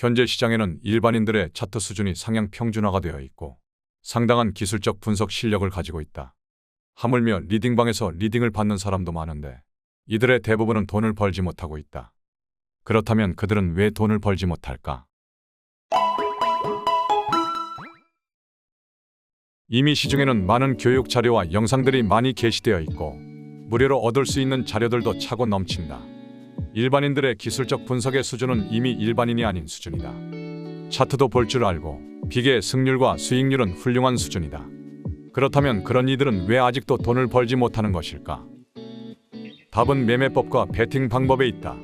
현재 시장에는 일반인들의 차트 수준이 상향 평준화가 되어 있고 상당한 기술적 분석 실력을 가지고 있다. 하물며 리딩방에서 리딩을 받는 사람도 많은데 이들의 대부분은 돈을 벌지 못하고 있다. 그렇다면 그들은 왜 돈을 벌지 못할까? 이미 시중에는 많은 교육 자료와 영상들이 많이 게시되어 있고 무료로 얻을 수 있는 자료들도 차고 넘친다. 일반인들의 기술적 분석의 수준은 이미 일반인이 아닌 수준이다. 차트도 볼 줄 알고 빅의 승률과 수익률은 훌륭한 수준이다. 그렇다면 그런 이들은 왜 아직도 돈을 벌지 못하는 것일까? 답은 매매법과 베팅 방법에 있다.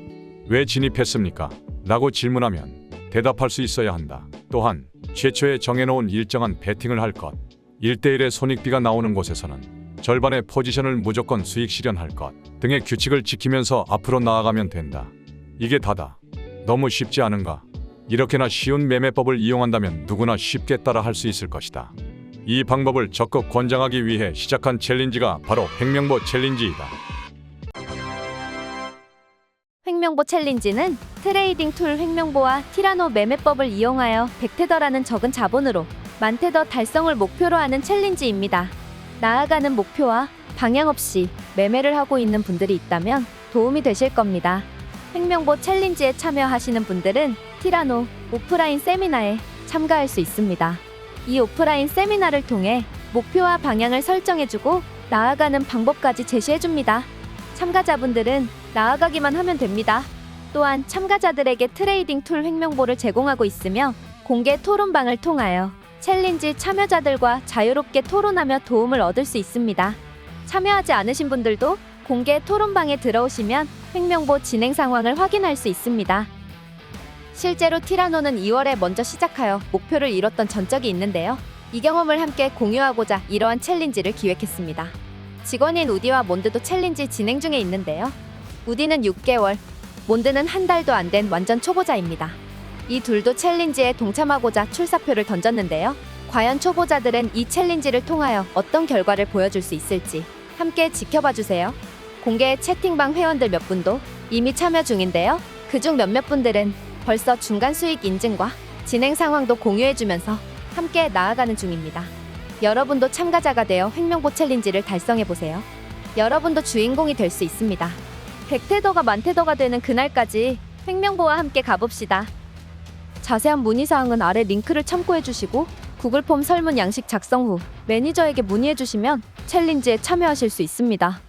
왜 진입했습니까? 라고 질문하면 대답할 수 있어야 한다. 또한 최초에 정해놓은 일정한 베팅을 할 것, 1대1의 손익비가 나오는 곳에서는 절반의 포지션을 무조건 수익 실현할 것 등의 규칙을 지키면서 앞으로 나아가면 된다. 이게 다다. 너무 쉽지 않은가? 이렇게나 쉬운 매매법을 이용한다면 누구나 쉽게 따라 할 수 있을 것이다. 이 방법을 적극 권장하기 위해 시작한 챌린지가 바로 횡명보 챌린지이다. 횡명보 챌린지는 트레이딩 툴 횡명보와 티라노 매매법을 이용하여 백테더라는 적은 자본으로 만테더 달성을 목표로 하는 챌린지입니다. 나아가는 목표와 방향 없이 매매를 하고 있는 분들이 있다면 도움이 되실 겁니다. 횡명보 챌린지에 참여하시는 분들은 티라노 오프라인 세미나에 참가할 수 있습니다. 이 오프라인 세미나를 통해 목표와 방향을 설정해주고 나아가는 방법까지 제시해줍니다. 참가자분들은 나아가기만 하면 됩니다. 또한 참가자들에게 트레이딩 툴 횡명보를 제공하고 있으며 공개 토론방을 통하여 챌린지 참여자들과 자유롭게 토론하며 도움을 얻을 수 있습니다. 참여하지 않으신 분들도 공개 토론방에 들어오시면 횡명보 진행 상황을 확인할 수 있습니다. 실제로 티라노는 2월에 먼저 시작하여 목표를 이뤘던 전적이 있는데요. 이 경험을 함께 공유하고자 이러한 챌린지를 기획했습니다. 직원인 우디와 몬드도 챌린지 진행 중에 있는데요. 우디는 6개월, 몬드는 한 달도 안 된 완전 초보자입니다. 이 둘도 챌린지에 동참하고자 출사표를 던졌는데요. 과연 초보자들은 이 챌린지를 통하여 어떤 결과를 보여줄 수 있을지 함께 지켜봐 주세요. 공개 채팅방 회원들 몇 분도 이미 참여 중인데요. 그중 몇몇 분들은 벌써 중간 수익 인증과 진행 상황도 공유해주면서 함께 나아가는 중입니다. 여러분도 참가자가 되어 횡명보 챌린지를 달성해 보세요. 여러분도 주인공이 될 수 있습니다. 백테더가 만테더가 되는 그날까지 횡명보와 함께 가봅시다. 자세한 문의사항은 아래 링크를 참고해 주시고 구글 폼 설문 양식 작성 후 매니저에게 문의해 주시면 챌린지에 참여하실 수 있습니다.